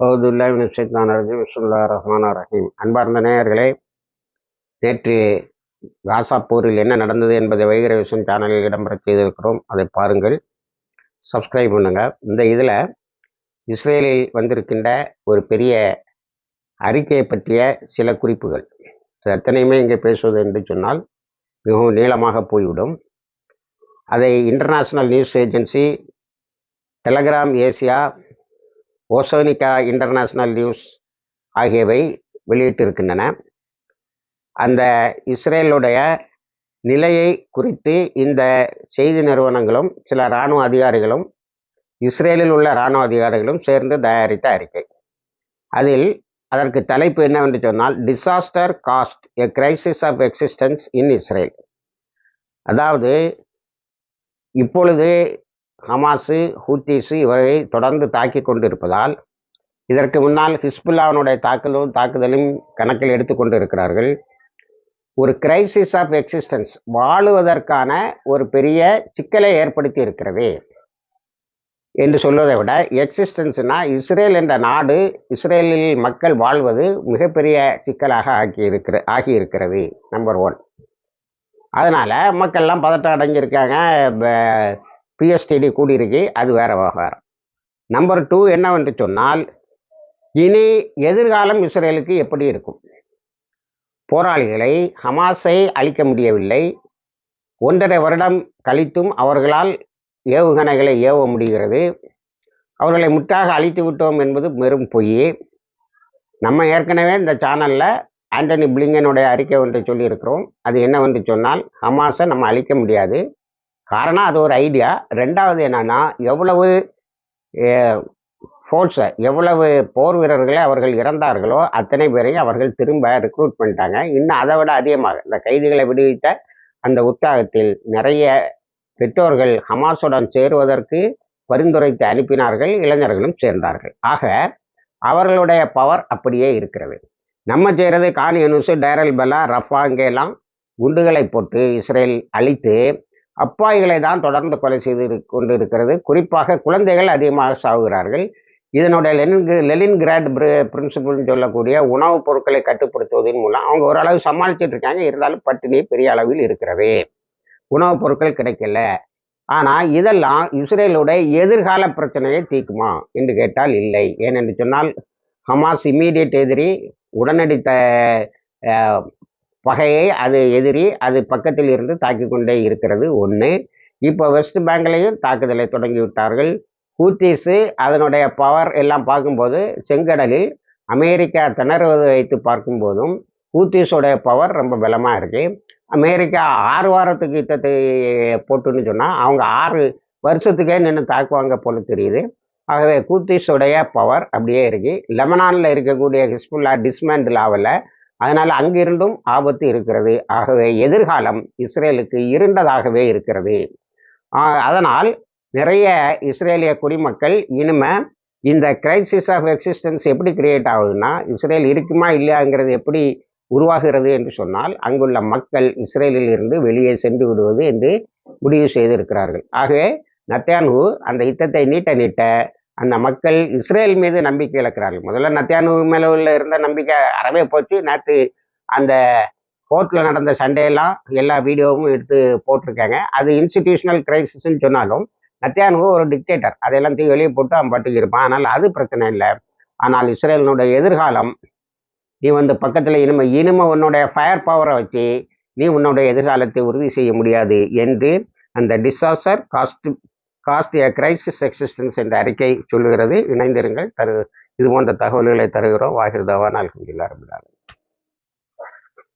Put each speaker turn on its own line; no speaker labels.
விஸ்வல்லா ரஹ்மான் ரஹீம். அன்பார்ந்த நேயர்களே நேற்று காசா போரில் என்ன நடந்தது என்பதை வைகர சேனலில் இடம்பெற செய்திருக்கிறோம். அதை பாருங்கள். சப்ஸ்கிரைப் பண்ணுங்க. இந்த இதில் இஸ்ரேலில் வந்திருக்கின்ற ஒரு பெரிய அறிக்கையை பற்றிய சில குறிப்புகள். எத்தனையுமே இங்கே பேசுவது என்று சொன்னால் மிகவும் நீளமாக போய்விடும். அதை international news agency telegram Asia ஓசோனிகா international news ஆகியவை வெளியிட்டிருக்கின்றன. அந்த இஸ்ரேலுடைய நிலையை குறித்து இந்த செய்தி நிறுவனங்களும் சில இராணுவ அதிகாரிகளும் இஸ்ரேலில் உள்ள இராணுவ அதிகாரிகளும் சேர்ந்து தயாரித்த அறிக்கை. அதில் அதற்கு தலைப்பு என்னவென்று சொன்னால் disaster cast a crisis of existence in Israel அதாவது இப்பொழுது ஹமாஸு ஹூத்தீஸு இவரை தொடர்ந்து தாக்கி கொண்டிருப்பதால் இதற்கு முன்னால் ஹிஸ்புல்லாவினுடைய தாக்கலும் தாக்குதலும் கணக்கில் எடுத்துக்கொண்டு இருக்கிறார்கள் ஒரு கிரைசிஸ் ஆஃப் எக்ஸிஸ்டன்ஸ் வாழுவதற்கான ஒரு பெரிய சிக்கலை ஏற்படுத்தி இருக்கிறது என்று சொல்வதை விட எக்ஸிஸ்டன்ஸ்னா இஸ்ரேல் என்ற நாடு இஸ்ரேலில் மக்கள் வாழ்வது மிகப்பெரிய சிக்கலாக ஆக்கி இருக்கிற ஆகி இருக்கிறது நம்பர் ஒன் அதனால் மக்கள்லாம் பதட்டம் அடைஞ்சிருக்காங்க. பிஎஸ்டிடி கூடியிருக்கு அது வேற விவகாரம். நம்பர் டூ என்னவென்று சொன்னால் இனி எதிர்காலம் இஸ்ரேலுக்கு எப்படி இருக்கும்? போராளிகளை ஹமாஸை அழிக்க முடியவில்லை. ஒன்றரை வருடம் கழித்தும் அவர்களால் ஏவுகணைகளை ஏவ முடிகிறது. அவர்களை முற்றாக அழித்து விட்டோம் என்பது வெறும் பொய். நம்ம ஏற்கனவே இந்த சேனலில் ஆண்டனி பிளிங்கனுடைய அறிக்கை ஒன்று சொல்லியிருக்கிறோம். அது என்னவென்று சொன்னால் ஹமாஸை நம்ம அழிக்க முடியாது. காரணம் அது ஒரு ஐடியா ரெண்டாவது என்னன்னா எவ்வளவு ஃபோர்ஸை எவ்வளவு போர் வீரர்களை அவர்கள் இறந்தார்களோ அத்தனை பேரையும் அவர்கள் திரும்ப ரெக்ரூட் பண்ணிட்டாங்க. இன்னும் அதை விட அதிகமாக இந்த கைதிகளை விடுவித்த அந்த உற்சாகத்தில் நிறைய பெற்றோர்கள் ஹமாஸுடன் சேருவதற்கு பரிந்துரைத்து அனுப்பினார்கள் இளைஞர்களும் சேர்ந்தார்கள். ஆக அவர்களுடைய பவர் அப்படியே இருக்கிறது. நம்ம செய்கிறது Khan Younis Deir al Balah Rafah இங்கெல்லாம் குண்டுகளை போட்டு இஸ்ரேல் அழித்து அப்பாய்களை தான் தொடர்ந்து கொலை செய்து கொண்டு இருக்கிறது குறிப்பாக குழந்தைகள் அதிகமாக சாகுகிறார்கள். இதனுடைய லெனின் லெலின் கிராட் பிரின்சிபல்னு சொல்லக்கூடிய உணவுப் பொருட்களை கட்டுப்படுத்துவதன் மூலம் அவங்க ஓரளவு சமாளிச்சுட்டு இருக்காங்க. இருந்தாலும் பட்டினி பெரிய அளவில் இருக்கிறது. உணவுப் பொருட்கள் கிடைக்கல. ஆனால் இதெல்லாம் இஸ்ரேலுடைய எதிர்கால பிரச்சனையை தீக்குமா என்று கேட்டால் இல்லை. ஏனென்று சொன்னால் ஹமாஸ் இம்மீடியட் எதிரி உடனடி த பகையை அது எதிரி அது பக்கத்தில் இருந்து தாக்கி கொண்டே இருக்கிறது ஒன்று இப்போ வெஸ்ட் பேங்க்லேயும் தாக்குதலை தொடங்கி விட்டார்கள். ஹூத்தீஸு அதனுடைய பவர் எல்லாம் பார்க்கும்போது செங்கடலில் அமெரிக்கா திணறுவது வைத்து பார்க்கும்போதும் ஹூத்தீஸோடைய பவர் ரொம்ப பலமாக இருக்குது அமெரிக்கா ஆறு வாரத்துக்கு யுத்தத்தை போட்டுன்னு சொன்னால் அவங்க ஆறு வருஷத்துக்கே நின்று தாக்குவாங்க போல தெரியுது. ஆகவே கூத்தீஸுடைய பவர் அப்படியே இருக்குது லெமனானில் இருக்கக்கூடிய ஹிஸ்புல்லா டிஸ்மேண்டில் ஆகலை. அதனால் அங்கிருந்தும் ஆபத்து இருக்கிறது. ஆகவே எதிர்காலம் இஸ்ரேலுக்கு இருண்டதாகவே இருக்கிறது. அதனால் நிறைய இஸ்ரேலிய குடிமக்கள் இனிமே இந்த கிரைசிஸ் ஆஃப் எக்ஸிஸ்டன்ஸ் எப்படி கிரியேட் ஆகுதுன்னா இஸ்ரேல் இருக்குமா இல்லையாங்கிறது எப்படி உருவாகிறது என்று சொன்னால் அங்குள்ள மக்கள் இஸ்ரேலில் இருந்து வெளியே சென்று விடுவது என்று முடிவு செய்திருக்கிறார்கள். ஆகவே நத்தியானு அந்த யுத்தத்தை நீட்ட நீட்ட அந்த மக்கள் இஸ்ரேல் மீது நம்பிக்கை இழக்கிறார்கள். முதல்ல நத்தியானு மேல உள்ள இருந்த நம்பிக்கை அறவே போச்சு. நேற்று அந்த கோர்ட்டில் நடந்த சண்டையெல்லாம் எல்லா வீடியோவும் எடுத்து போட்டிருக்காங்க. அது இன்ஸ்டிடியூஷனல் கிரைசிஸ்ன்னு சொன்னாலும் நத்தியானு ஒரு டிக்டேட்டர் அதெல்லாம் தீ வெளியே போட்டு அவன் பாட்டுக்கு இருப்பான். ஆனால் அது பிரச்சனை இல்லை. ஆனால் இஸ்ரேலினுடைய எதிர்காலம் நீ வந்து பக்கத்தில் இனிமே இனிமே உன்னுடைய ஃபயர் பவரை வச்சு நீ உன்னுடைய எதிர்காலத்தை உறுதி செய்ய முடியாது என்று அந்த disaster cast cast a crisis existence என்ற அறிக்கை சொல்லுகிறது. இணைந்திருங்கள். தரு இது போன்ற தகவல்களை தருகிறோம். வாகிருதாவா நாள் குஞ்சில்லா